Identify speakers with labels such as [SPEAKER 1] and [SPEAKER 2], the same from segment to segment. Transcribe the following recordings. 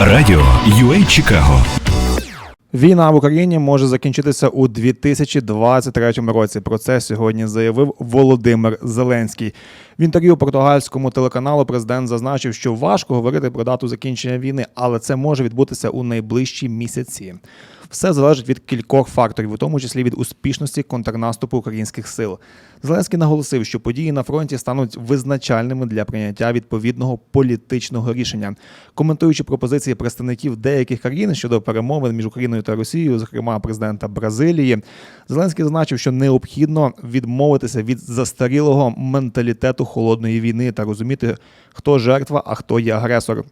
[SPEAKER 1] Радіо UA Чикаго
[SPEAKER 2] Війна в Україні може закінчитися у 2023 році. Про це сьогодні заявив Володимир Зеленський. В інтерв'ю португальському телеканалу президент зазначив, що важко говорити про дату закінчення війни, але це може відбутися у найближчі місяці. Все залежить від кількох факторів, у тому числі від успішності контрнаступу українських сил. Зеленський наголосив, що події на фронті стануть визначальними для прийняття відповідного політичного рішення. Коментуючи пропозиції представників деяких країн щодо перемовин між Україною та Росією, зокрема президента Бразилії, Зеленський зазначив, що необхідно відмовитися від застарілого менталітету холодної війни та розуміти, хто жертва, а хто є агресор.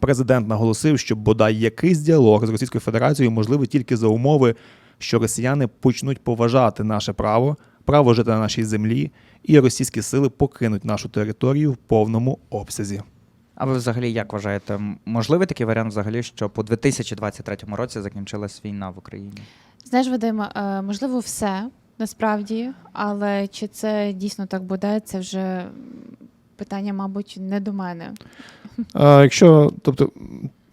[SPEAKER 2] Президент наголосив, що бодай якийсь діалог з Російською Федерацією можливий тільки за умови, що росіяни почнуть поважати наше право, право жити на нашій землі, і російські сили покинуть нашу територію в повному обсязі.
[SPEAKER 3] А ви взагалі як вважаєте, можливий такий варіант взагалі, що по 2023 році закінчилась війна в Україні?
[SPEAKER 4] Знаєш, Вадим, е, можливо, все насправді, але чи це дійсно так буде, це вже питання, мабуть, не до мене.
[SPEAKER 2] А, якщо, тобто,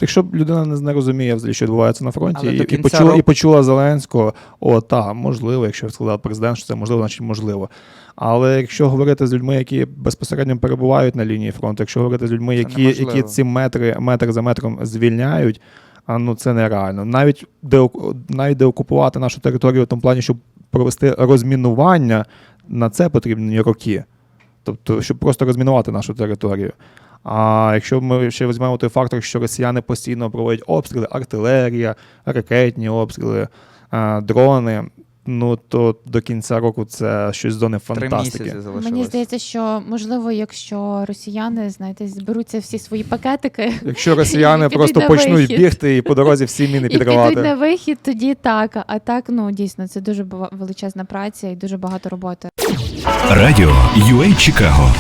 [SPEAKER 2] якщо людина не, не розуміє, взагалі, що відбувається на фронті,
[SPEAKER 3] Але
[SPEAKER 2] і,
[SPEAKER 3] до
[SPEAKER 2] і,
[SPEAKER 3] кінця
[SPEAKER 2] почула,
[SPEAKER 3] року-
[SPEAKER 2] і почула Зеленського, о, так, можливо, якщо сказав президент, що це можливо, значить можливо. Але якщо говорити з людьми, які безпосередньо перебувають на лінії фронту, якщо говорити з людьми, які,
[SPEAKER 3] неможливо.
[SPEAKER 2] які ці метри, метр за метром звільняють, а ну це нереально. Навіть де, навіть де окупувати нашу територію в тому плані, щоб провести розмінування, на це потрібні роки. Тобто, щоб просто розмінувати нашу територію. А якщо ми ще візьмемо той фактор, що росіяни постійно проводять обстріли, артилерія, ракетні обстріли, а, дрони, ну то до кінця року це щось зони фантастики.
[SPEAKER 4] Мені здається, що можливо, якщо росіяни, знаєте, зберуться всі свої пакетики
[SPEAKER 2] Якщо росіяни
[SPEAKER 4] І
[SPEAKER 2] просто почнуть
[SPEAKER 4] вихід.
[SPEAKER 2] бігти і по дорозі всі міни
[SPEAKER 4] і підуть на вихід, тоді так. А так, ну дійсно, це дуже величезна праця і дуже багато роботи.
[SPEAKER 1] Радіо UA Чикаго